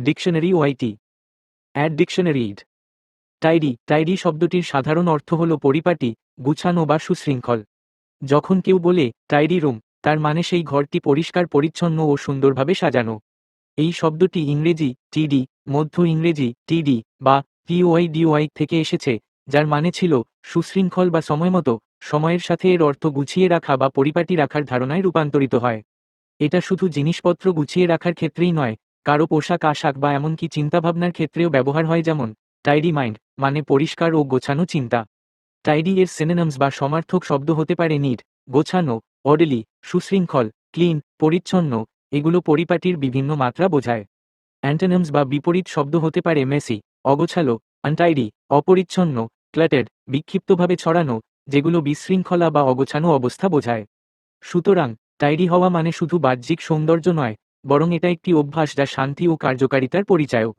Dictionary ওয়াইটি অ্যাড dictionary ইড। টাইডি টাইডি শব্দটির সাধারণ অর্থ হল পরিপাটি, গুছানো বা সুশৃঙ্খল। যখন কেউ বলে, টাইডি রুম তার মানে সেই ঘরটি পরিষ্কার, পরিচ্ছন্ন ও সুন্দরভাবে সাজানো। এই শব্দটি ইংরেজি টিডি মধ্য ইংরেজি টিডি বা পিওয়াইডিওয়াই থেকে এসেছে, যার মানে ছিল সুশৃঙ্খল বা সময়মতো সময়ের সাথে এর অর্থ গুছিয়ে রাখা বা পরিপাটি রাখার ধারণায় রূপান্তরিত হয়। এটা শুধু জিনিসপত্র গুছিয়ে রাখার ক্ষেত্রেই নয় কারও পোশাক, আশাক বা এমনকি চিন্তাভাবনার ক্ষেত্রেও ব্যবহার হয় যেমন টাইডি মাইন্ড মানে পরিষ্কার ও গোছানো চিন্তা। টাইডি এর সিনোনিমস বা সমার্থক শব্দ হতে পারে নিট গোছানো অডেলি সুশৃঙ্খল ক্লিন পরিচ্ছন্ন এগুলো পরিপাটির বিভিন্ন মাত্রা বোঝায়। অ্যান্টেনামস বা বিপরীত শব্দ হতে পারে মেসি অগোছালো আনটাইডি অপরিচ্ছন্ন ক্ল্যাটেড বিক্ষিপ্তভাবে ছড়ানো যেগুলো বিশৃঙ্খলা বা অগোছানো অবস্থা বোঝায়। সুতরাং টাইডি হওয়া মানে শুধু বাহ্যিক সৌন্দর্য নয় বরং এটা একটি অভ্যাস যা শান্তি ও কার্যকারিতার পরিচায়ক।